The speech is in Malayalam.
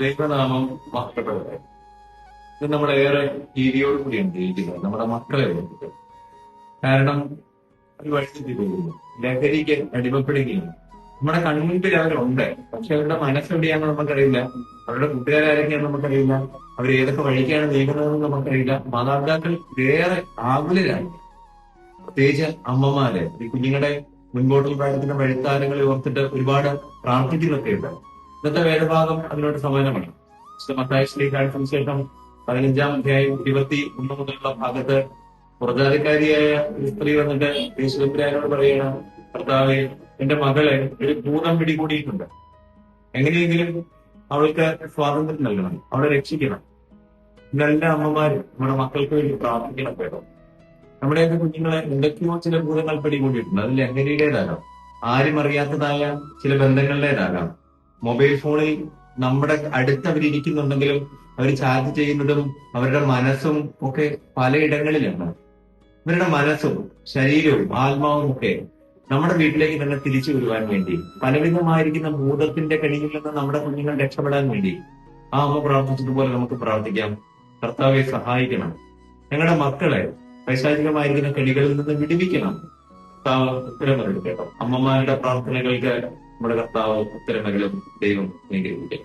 ദൈവനാമം മക്കളുടെ ഇത് നമ്മുടെ ഏറെ രീതിയോട് കൂടിയാണ് ജീവിക്കുന്നത് നമ്മുടെ മക്കളെ കാരണം ഒരു വഴിതെറ്റി പോകുന്നു. ലഹരിക്ക് അടിമപ്പെടുകയും നമ്മുടെ കൺമുൻപിൽ അവരുണ്ട്. പക്ഷെ അവരുടെ മനസ്സെവിടെയാണെന്ന് നമുക്കറിയില്ല. അവരുടെ കൂട്ടുകാരൊക്കെയാണെന്ന് നമുക്കറിയില്ല. അവർ ഏതൊക്കെ വഴിക്കാണ് നീങ്ങുന്നതെന്ന് നമുക്കറിയില്ല. മാതാപിതാക്കൾ ഏറെ ആകുലരാണ്. പ്രത്യേകിച്ച് അമ്മമാരെ ഈ കുഞ്ഞുങ്ങളുടെ മുൻപോട്ടുള്ള പ്രായത്തിന്റെ വഴിത്താരങ്ങളെ ഓർത്തിട്ട് ഒരുപാട് പ്രാർത്ഥിക്കുന്നൊക്കെ ഉണ്ട് ഇന്നത്തെ വേദഭാഗം അതിനോട് സമാനമാണ്. മത്തായ ശ്രീകാഴ്ചയ്ക്ക് ശേഷം പതിനഞ്ചാം അധ്യായം ഇരുപത്തി ഒന്ന് മുതലുള്ള ഭാഗത്ത് ഒരു സ്ത്രീ വന്നിട്ട് യേശുദമ്പുരാനോട് പറയണം ഭർത്താവ് എന്റെ മകളെ ഒരു ഭൂതം പിടികൂടിയിട്ടുണ്ട്. എങ്ങനെയെങ്കിലും അവൾക്ക് സ്വാതന്ത്ര്യം നൽകണം അവളെ രക്ഷിക്കണം. നല്ല അമ്മമാരും നമ്മുടെ മക്കൾക്ക് വേണ്ടി പ്രാർത്ഥിക്കണം കേട്ടോ. നമ്മുടെയൊക്കെ കുഞ്ഞുങ്ങളെ എന്തൊക്കെയോ ചില ഭൂതങ്ങൾ പിടികൂടിയിട്ടുണ്ട്. അത് ലഹരിയുടേതാകാം ആരും അറിയാത്തതായ ചില ബന്ധങ്ങളുടേതാകാം മൊബൈൽ ഫോണിൽ നമ്മുടെ അടുത്തവരിയ്ക്കുന്നുണ്ടെങ്കിലും അവർ ചാർജ് ചെയ്യുന്നതും അവരുടെ മനസ്സും ഒക്കെ പലയിടങ്ങളിലാണ് ഇവരുടെ മനസ്സും ശരീരവും ആത്മാവും ഒക്കെ നമ്മുടെ വീട്ടിലേക്ക് തന്നെ തിരിച്ചു വരുവാൻ വേണ്ടി പലവിധമായിരിക്കുന്ന ഭൂതത്തിന്റെ കടിയിൽ നിന്ന് നമ്മുടെ കുഞ്ഞുങ്ങൾ രക്ഷപ്പെടാൻ വേണ്ടി ആ അമ്മ പ്രാർത്ഥിച്ചതുപോലെ നമുക്ക് പ്രാർത്ഥിക്കാം. കർത്താവെ സഹായിക്കണം. ഞങ്ങളുടെ മക്കളെ പൈശാചികമായിരിക്കുന്ന കെണികളിൽ നിന്ന് വിടിവിക്കണം. കേട്ടോ അമ്മമാരുടെ പ്രാർത്ഥനകൾക്ക് നമ്മുടെ കർത്താവ് ഉത്തരമകളും ദൈവം അനുഗ്രഹിക്കട്ടെ